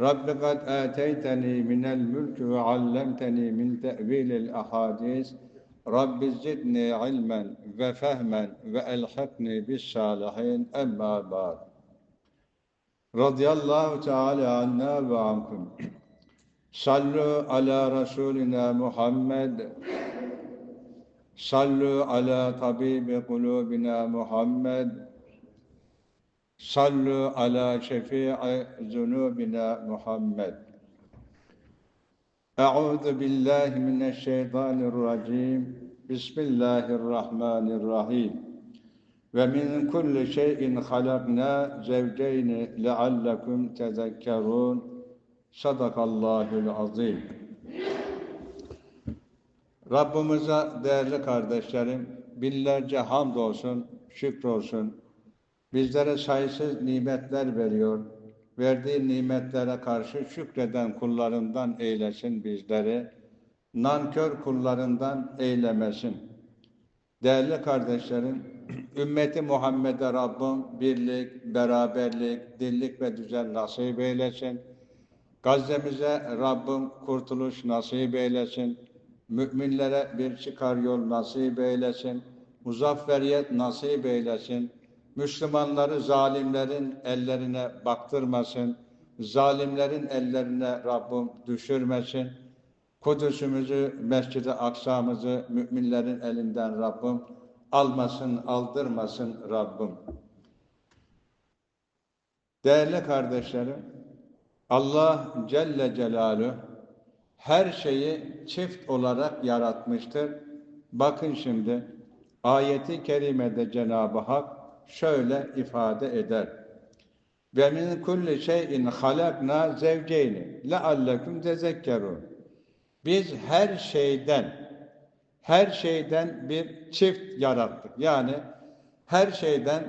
رب قد آتيتني من الملك وعلمتني من تأويل الأحاديث رب زدني علما وفهما وألحقني بالصالحين أما بعد رضي الله تعالى عنا وعنكم صلوا على رسولنا محمد صلوا على طبيب قلوبنا محمد Sallu ala şefi'i zunubina Muhammed. Euzu billahi mineşşeytanirracim. Bismillahirrahmanirrahim. Ve min kulli şeyin halakna zevceyni leallekum tezekkerun. Sadakallahul azim. Rabbimize değerli kardeşlerim, binlerce hamdolsun, şükür olsun, Bizlere sayısız nimetler veriyor. Verdiği nimetlere karşı şükreden kullarından eylesin bizleri. Nankör kullarından eylemesin. Değerli kardeşlerim, ümmeti Muhammed'e Rabbim birlik, beraberlik, dillik ve düzen nasip eylesin. Gazze'mize Rabbim kurtuluş nasip eylesin. Müminlere bir çıkar yol nasip eylesin. Muzafferiyet nasip eylesin. Müslümanları zalimlerin ellerine baktırmasın. Zalimlerin ellerine Rabbim düşürmesin. Kudüs'ümüzü, Mescid-i Aksa'mızı müminlerin elinden Rabbim almasın, aldırmasın Rabbim. Değerli kardeşlerim, Allah Celle Celaluhu her şeyi çift olarak yaratmıştır. Bakın şimdi ayeti kerimede Cenab-ı Hak şöyle ifade eder. Ve min kulli şeyin halakna zevceyni leallekum tezekkerun. Biz her şeyden her şeyden bir çift yarattık. Yani her şeyden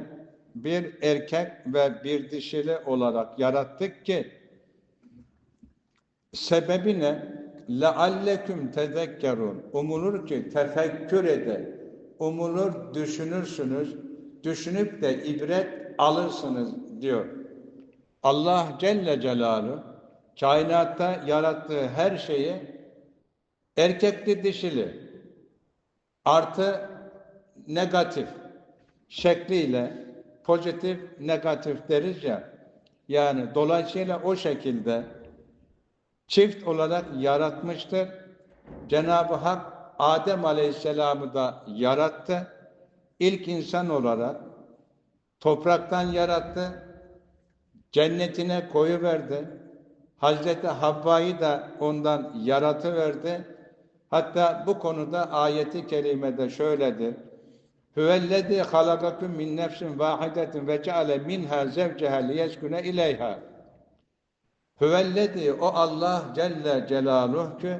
bir erkek ve bir dişili olarak yarattık ki sebebi ne? lealleküm tezekkerun. Umulur ki tefekkür eder. Umulur düşünürsünüz. Düşünüp de ibret alırsınız diyor. Allah Celle Celaluhu kainatta yarattığı her şeyi erkekli dişili artı negatif şekliyle pozitif negatif deriz ya yani dolayısıyla o şekilde çift olarak yaratmıştır. Cenab-ı Hak Adem Aleyhisselam'ı da yarattı. İlk insan olarak topraktan yarattı. Cennetine koyu verdi. Hazreti Havva'yı da ondan yaratıverdi. Hatta bu konuda ayeti kerimede şöyledir. Hüvellezî halakakum min nefsin vâhidetin ve ceale minhâ zevceha liyeskune ileyhâ. Hüvellezî o Allah Celle Celaluhu ki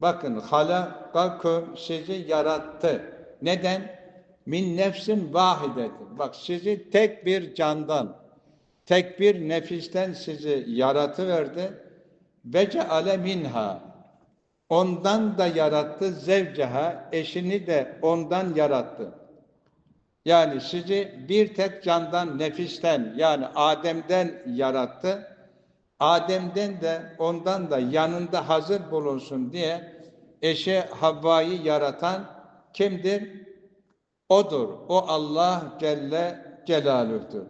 bakın halakakum sizi yarattı. Neden? Min nefsin vahidetin. Bak sizi tek bir candan, tek bir nefisten sizi yaratıverdi. Ve ceale minha. Ondan da yarattı zevceha, eşini de ondan yarattı. Yani sizi bir tek candan, nefisten yani Adem'den yarattı. Adem'den de ondan da yanında hazır bulunsun diye eşe Havva'yı yaratan kimdir? Odur. O Allah Celle Celaluh'tur.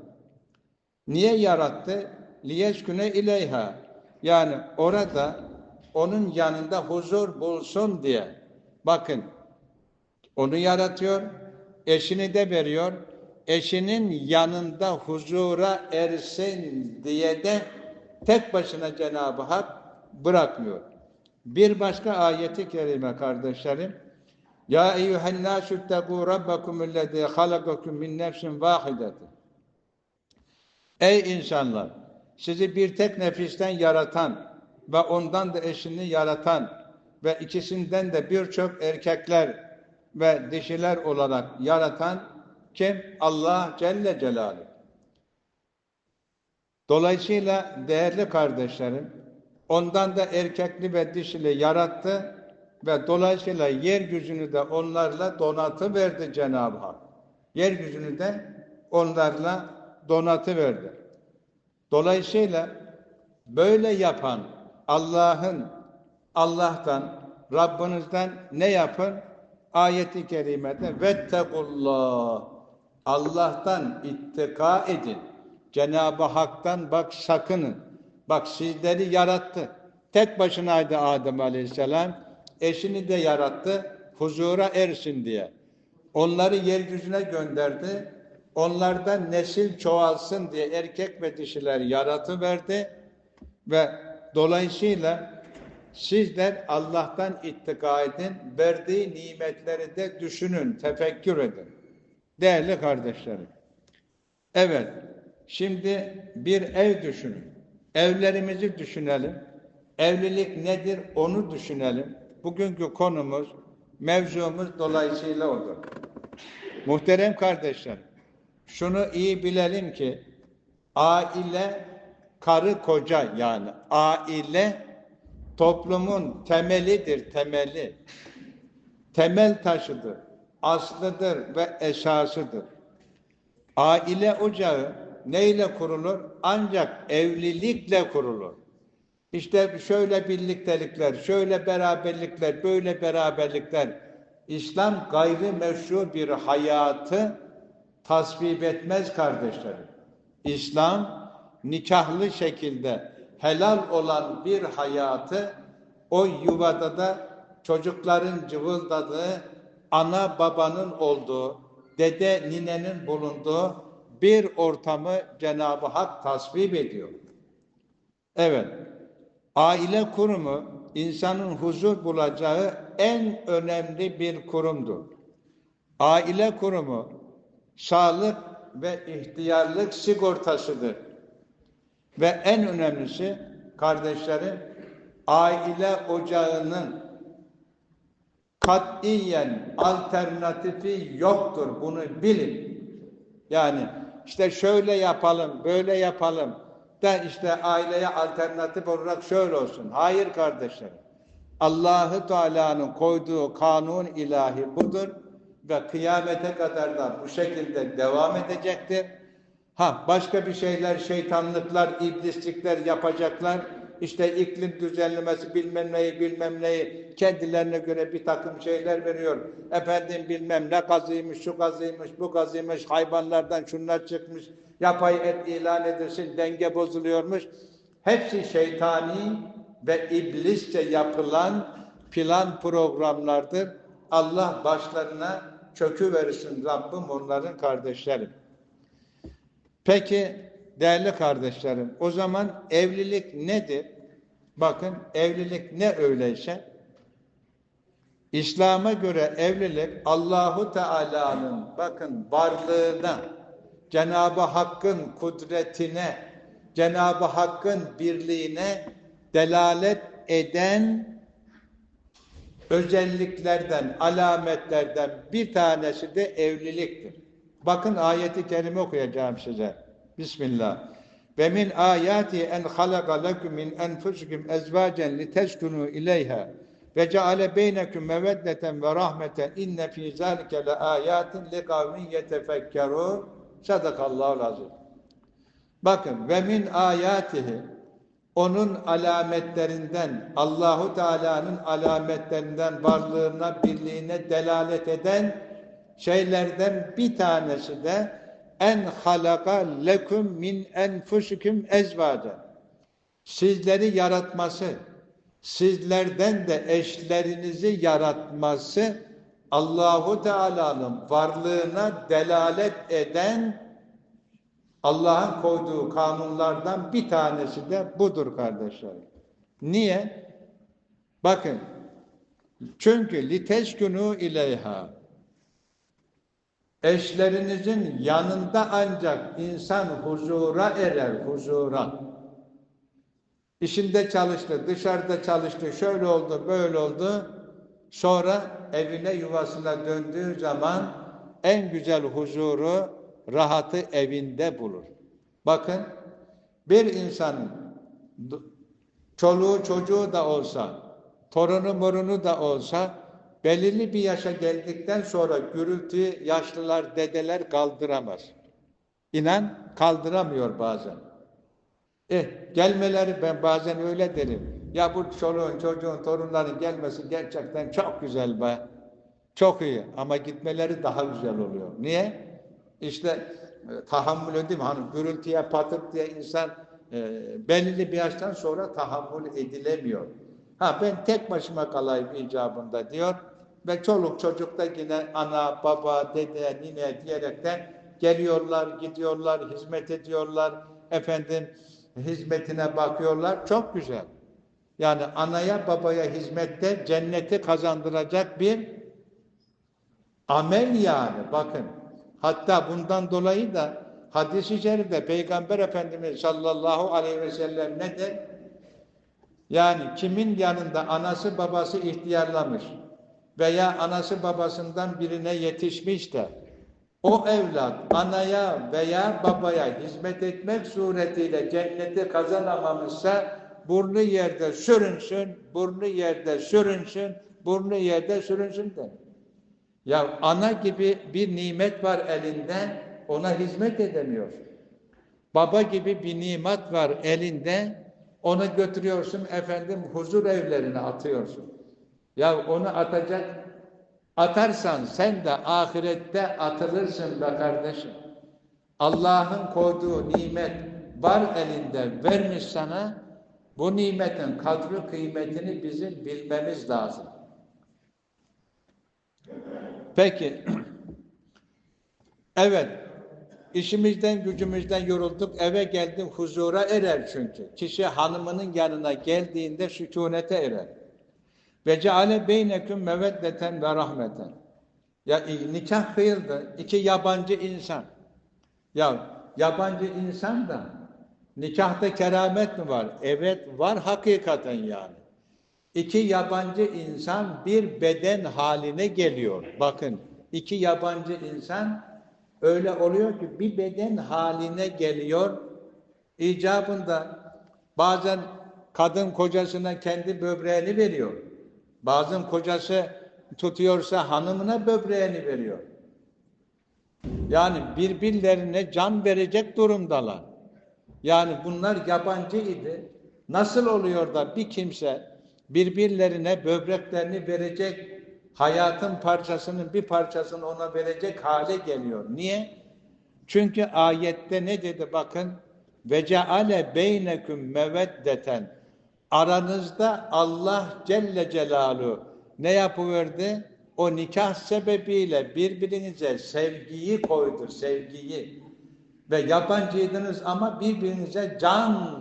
Niye yarattı? Liyesküne ileyha. Yani orada onun yanında huzur bulsun diye. Bakın onu yaratıyor, eşini de veriyor. Eşinin yanında huzura ersin diye de tek başına Cenab-ı Hak bırakmıyor. Bir başka ayeti kerime kardeşlerim. Ya eyyühen nâsü ttegû rabbekumüllezî halakakum min nefsin vâhidetin. Ey insanlar! Sizi bir tek nefisten yaratan ve ondan da eşini yaratan ve ikisinden de birçok erkekler ve dişiler olarak yaratan kim? Allah Celle Celaluhu. Dolayısıyla değerli kardeşlerim, ondan da erkekli ve dişili yarattı ve dolayısıyla yeryüzünü de onlarla donatı verdi Cenab-ı Hak. Yeryüzünü de onlarla donatı verdi. Dolayısıyla böyle yapan Allah'ın Allah'tan Rabbinizden ne yapın? Ayeti kerimede vettekullah Allah'tan ittika edin. Cenab-ı Hak'tan bak sakının. Bak sizleri yarattı. Tek başınaydı Adem Aleyhisselam. Eşini de yarattı. Huzura ersin diye. Onları yeryüzüne gönderdi. Onlardan nesil çoğalsın diye erkek ve dişiler yaratıverdi. Ve dolayısıyla sizler Allah'tan ittika edin. Verdiği nimetleri de düşünün, tefekkür edin. Değerli kardeşlerim. Evet, şimdi bir ev düşünün. Evlerimizi düşünelim. Evlilik nedir onu düşünelim. Bugünkü konumuz, mevzumuz dolayısıyla odur. Muhterem kardeşler, şunu iyi bilelim ki aile karı koca yani aile toplumun temelidir, temeli. Temel taşıdır, aslıdır ve esasıdır. Aile ocağı neyle kurulur? Ancak evlilikle kurulur. İşte şöyle birliktelikler, şöyle beraberlikler, böyle beraberlikler. İslam gayri meşru bir hayatı tasvip etmez kardeşlerim. İslam nikahlı şekilde helal olan bir hayatı o yuvada da çocukların cıvıldadığı, ana babanın olduğu, dede ninenin bulunduğu bir ortamı Cenab-ı Hak tasvip ediyor. Evet, aile kurumu insanın huzur bulacağı en önemli bir kurumdur. Aile kurumu sağlık ve ihtiyarlık sigortasıdır. Ve en önemlisi kardeşlerim aile ocağının katiyen alternatifi yoktur. Bunu bilin. Yani işte şöyle yapalım, böyle yapalım da işte aileye alternatif olarak şöyle olsun. Hayır kardeşlerim. Allahü Teala'nın koyduğu kanun ilahi budur ve kıyamete kadar da bu şekilde devam edecektir. Ha başka bir şeyler, şeytanlıklar, iblislikler yapacaklar. İşte iklim düzenlemesi bilmem neyi bilmem neyi kendilerine göre bir takım şeyler veriyor. Efendim bilmem ne gazıymış, şu gazıymış, bu gazıymış, hayvanlardan şunlar çıkmış, yapay et ilan edilsin, denge bozuluyormuş. Hepsi şeytani ve iblisçe yapılan plan programlardır. Allah başlarına çökü verirsin Rabbim onların kardeşlerim. Peki değerli kardeşlerim o zaman evlilik nedir? Bakın evlilik ne öyleyse İslam'a göre evlilik Allahu Teala'nın bakın varlığına, Cenab-ı Hakk'ın kudretine, Cenab-ı Hakk'ın birliğine delalet eden özelliklerden, alametlerden bir tanesi de evliliktir. Bakın ayeti kerime okuyacağım size. Bismillah. Ve min ayati en halaka lekum min enfusikum ezvacen liteskunu ileyha ve ceale beynekum meveddeten ve rahmeten inne fi zalike le ayatin li kavmin yetefekkerun. Sadakallahu azim. Bakın ve min ayatihi onun alametlerinden Allahu Teala'nın alametlerinden varlığına, birliğine delalet eden şeylerden bir tanesi de en halaka lekum min enfusikum ezvaca. Sizleri yaratması, sizlerden de eşlerinizi yaratması Allahu Teala'nın varlığına delalet eden Allah'ın koyduğu kanunlardan bir tanesi de budur kardeşlerim. Niye? Bakın. Çünkü liteskunu ileyha eşlerinizin yanında ancak insan huzura erer, huzura. İşinde çalıştı, dışarıda çalıştı, şöyle oldu, böyle oldu. Sonra evine, yuvasına döndüğü zaman en güzel huzuru, rahatı evinde bulur. Bakın, bir insanın çoluğu çocuğu da olsa, torunu morunu da olsa, belirli bir yaşa geldikten sonra gürültüyü yaşlılar, dedeler kaldıramaz. İnan kaldıramıyor bazen. Eh gelmeleri ben bazen öyle derim. Ya bu çoluğun, çocuğun, torunların gelmesi gerçekten çok güzel be. Çok iyi ama gitmeleri daha güzel oluyor. Niye? İşte e, tahammül edeyim hani gürültüye patırt diye insan e, belirli bir yaştan sonra tahammül edilemiyor. Ha ben tek başıma kalayım icabında diyor ve çoluk çocuk da yine ana, baba, dede, nine diyerekten geliyorlar, gidiyorlar, hizmet ediyorlar, efendim hizmetine bakıyorlar. Çok güzel. Yani anaya babaya hizmette cenneti kazandıracak bir amel yani. Bakın. Hatta bundan dolayı da hadis-i şerifte Peygamber Efendimiz sallallahu aleyhi ve sellem ne der? Yani kimin yanında anası babası ihtiyarlamış veya anası babasından birine yetişmiş de o evlat anaya veya babaya hizmet etmek suretiyle cenneti kazanamamışsa burnu yerde sürünsün, burnu yerde sürünsün, burnu yerde sürünsün de. Ya ana gibi bir nimet var elinde, ona hizmet edemiyor. Baba gibi bir nimet var elinde, onu götürüyorsun efendim huzur evlerine atıyorsun. Ya onu atacak Atarsan sen de ahirette atılırsın be kardeşim. Allah'ın koyduğu nimet var elinde vermiş sana. Bu nimetin kadri kıymetini bizim bilmemiz lazım. Peki. Evet. İşimizden gücümüzden yorulduk. Eve geldim huzura erer çünkü. Kişi hanımının yanına geldiğinde sükunete erer. Ve ceale beyneküm meveddeten ve rahmeten. Ya nikah kıyıldı. iki yabancı insan. Ya yabancı insan da nikahta keramet mi var? Evet var hakikaten yani. İki yabancı insan bir beden haline geliyor. Bakın iki yabancı insan öyle oluyor ki bir beden haline geliyor. İcabında bazen kadın kocasına kendi böbreğini veriyor. Bazen kocası tutuyorsa hanımına böbreğini veriyor. Yani birbirlerine can verecek durumdalar. Yani bunlar yabancı idi. Nasıl oluyor da bir kimse birbirlerine böbreklerini verecek, hayatın parçasının bir parçasını ona verecek hale geliyor. Niye? Çünkü ayette ne dedi bakın? Ve ceale beyneküm meveddeten aranızda Allah Celle Celaluhu ne yapıverdi? O nikah sebebiyle birbirinize sevgiyi koydu, sevgiyi. Ve yabancıydınız ama birbirinize can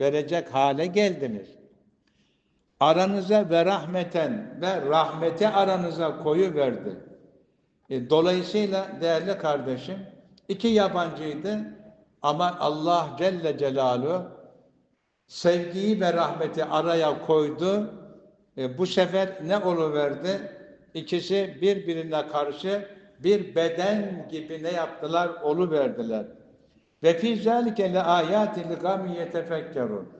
verecek hale geldiniz. Aranıza ve rahmeten ve rahmeti aranıza koyu verdi. E, dolayısıyla değerli kardeşim, iki yabancıydı ama Allah Celle Celaluhu sevgiyi ve rahmeti araya koydu. E, bu sefer ne oluverdi? İkisi birbirine karşı bir beden gibi ne yaptılar? Oluverdiler. Ve fi zalike le ayatin li gavmin yetefekkerun.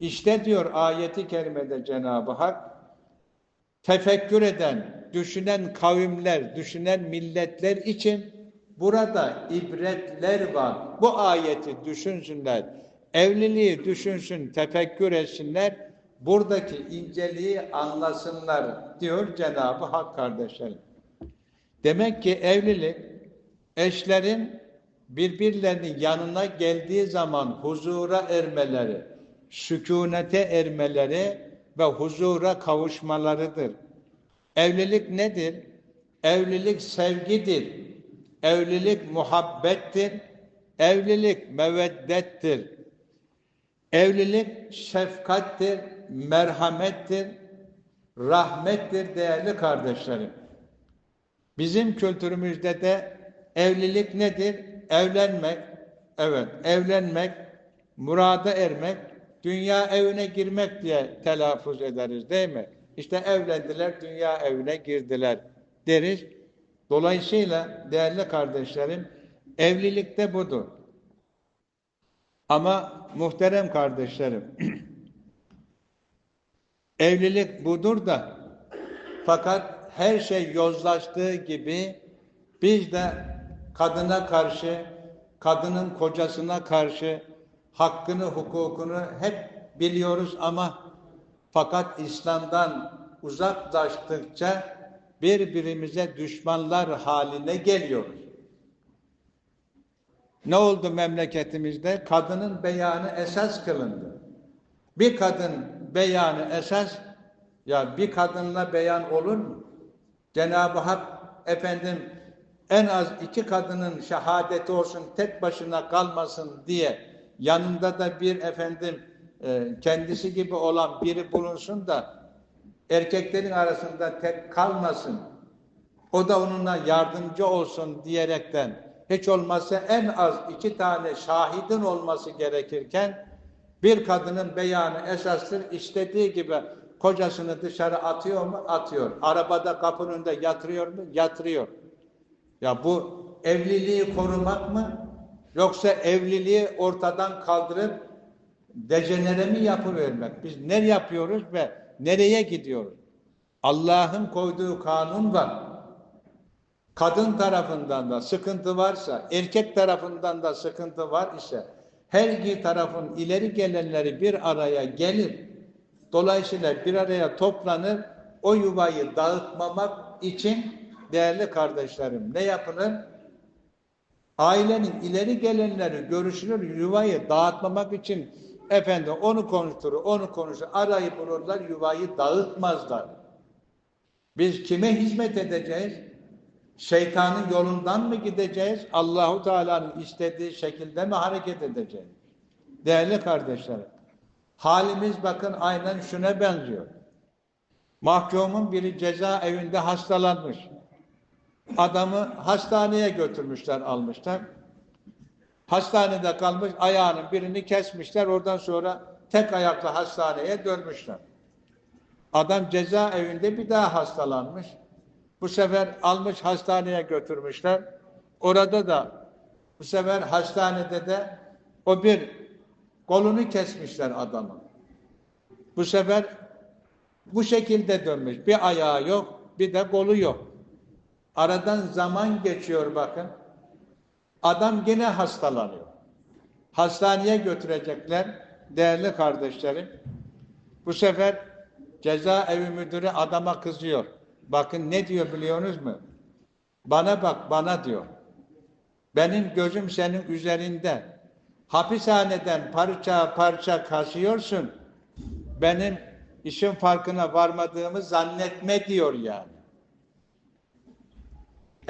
İşte diyor ayeti kerimede Cenab-ı Hak tefekkür eden, düşünen kavimler, düşünen milletler için burada ibretler var. Bu ayeti düşünsünler evliliği düşünsün, tefekkür etsinler, buradaki inceliği anlasınlar diyor Cenab-ı Hak kardeşlerim. Demek ki evlilik eşlerin birbirlerinin yanına geldiği zaman huzura ermeleri, sükunete ermeleri ve huzura kavuşmalarıdır. Evlilik nedir? Evlilik sevgidir. Evlilik muhabbettir. Evlilik meveddettir. Evlilik şefkattir, merhamettir, rahmettir değerli kardeşlerim. Bizim kültürümüzde de evlilik nedir? Evlenmek, evet evlenmek, murada ermek, dünya evine girmek diye telaffuz ederiz değil mi? İşte evlendiler, dünya evine girdiler deriz. Dolayısıyla değerli kardeşlerim, evlilikte budur. Ama muhterem kardeşlerim, evlilik budur da fakat her şey yozlaştığı gibi biz de kadına karşı, kadının kocasına karşı hakkını, hukukunu hep biliyoruz ama fakat İslam'dan uzaklaştıkça birbirimize düşmanlar haline geliyoruz. Ne oldu memleketimizde? Kadının beyanı esas kılındı. Bir kadın beyanı esas, ya bir kadınla beyan olur mu? Cenab-ı Hak efendim en az iki kadının şehadeti olsun, tek başına kalmasın diye yanında da bir efendim e, kendisi gibi olan biri bulunsun da erkeklerin arasında tek kalmasın. O da onunla yardımcı olsun diyerekten hiç olmazsa en az iki tane şahidin olması gerekirken bir kadının beyanı esastır istediği gibi kocasını dışarı atıyor mu? Atıyor. Arabada kapının önünde yatırıyor mu? Yatırıyor. Ya bu evliliği korumak mı? Yoksa evliliği ortadan kaldırıp dejenere mi yapıvermek? Biz ne yapıyoruz ve nereye gidiyoruz? Allah'ın koyduğu kanun var. Kadın tarafından da sıkıntı varsa, erkek tarafından da sıkıntı var ise her iki tarafın ileri gelenleri bir araya gelir. Dolayısıyla bir araya toplanır. O yuvayı dağıtmamak için değerli kardeşlerim ne yapılır? Ailenin ileri gelenleri görüşülür yuvayı dağıtmamak için efendim onu konuşturur, onu konuşur, arayı bulurlar, yuvayı dağıtmazlar. Biz kime hizmet edeceğiz? Şeytanın yolundan mı gideceğiz? Allahu Teala'nın istediği şekilde mi hareket edeceğiz? Değerli kardeşlerim, halimiz bakın aynen şuna benziyor. Mahkumun biri cezaevinde hastalanmış. Adamı hastaneye götürmüşler, almışlar. Hastanede kalmış, ayağının birini kesmişler. Oradan sonra tek ayakla hastaneye dönmüşler. Adam cezaevinde bir daha hastalanmış. Bu sefer almış hastaneye götürmüşler. Orada da bu sefer hastanede de o bir kolunu kesmişler adamın. Bu sefer bu şekilde dönmüş. Bir ayağı yok, bir de kolu yok. Aradan zaman geçiyor bakın. Adam gene hastalanıyor. Hastaneye götürecekler değerli kardeşlerim. Bu sefer cezaevi müdürü adama kızıyor. Bakın ne diyor biliyorsunuz mu? Bana bak bana diyor. Benim gözüm senin üzerinde. Hapishaneden parça parça kasıyorsun. Benim işin farkına varmadığımı zannetme diyor yani.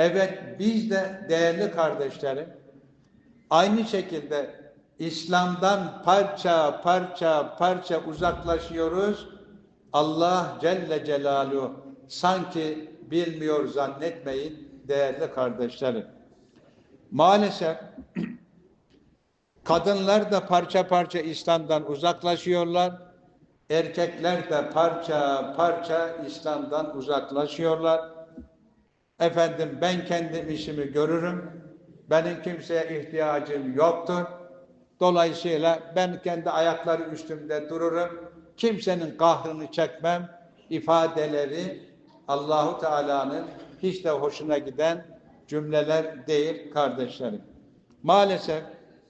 Evet biz de değerli kardeşlerim aynı şekilde İslam'dan parça parça parça uzaklaşıyoruz. Allah Celle Celaluhu sanki bilmiyor zannetmeyin değerli kardeşlerim. Maalesef kadınlar da parça parça İslam'dan uzaklaşıyorlar. Erkekler de parça parça İslam'dan uzaklaşıyorlar. Efendim ben kendim işimi görürüm. Benim kimseye ihtiyacım yoktur. Dolayısıyla ben kendi ayakları üstümde dururum. Kimsenin kahrını çekmem. ifadeleri Allahu Teala'nın hiç de hoşuna giden cümleler değil kardeşlerim. Maalesef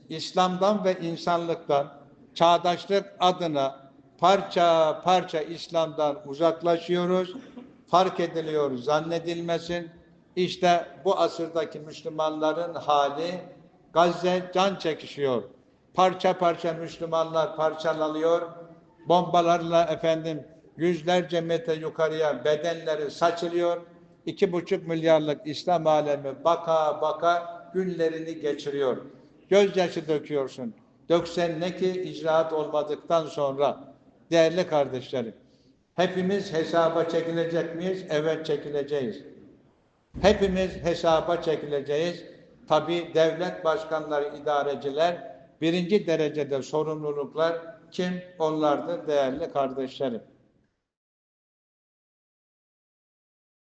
İslam'dan ve insanlıktan çağdaşlık adına parça parça İslam'dan uzaklaşıyoruz. Fark ediliyor zannedilmesin. İşte bu asırdaki Müslümanların hali Gazze can çekişiyor. Parça parça Müslümanlar parçalanıyor. Bombalarla efendim yüzlerce metre yukarıya bedenleri saçılıyor. İki buçuk milyarlık İslam alemi baka baka günlerini geçiriyor. Gözyaşı döküyorsun. Döksen ne ki icraat olmadıktan sonra değerli kardeşlerim. Hepimiz hesaba çekilecek miyiz? Evet çekileceğiz. Hepimiz hesaba çekileceğiz. Tabi devlet başkanları, idareciler birinci derecede sorumluluklar Kim? Onlardır değerli kardeşlerim.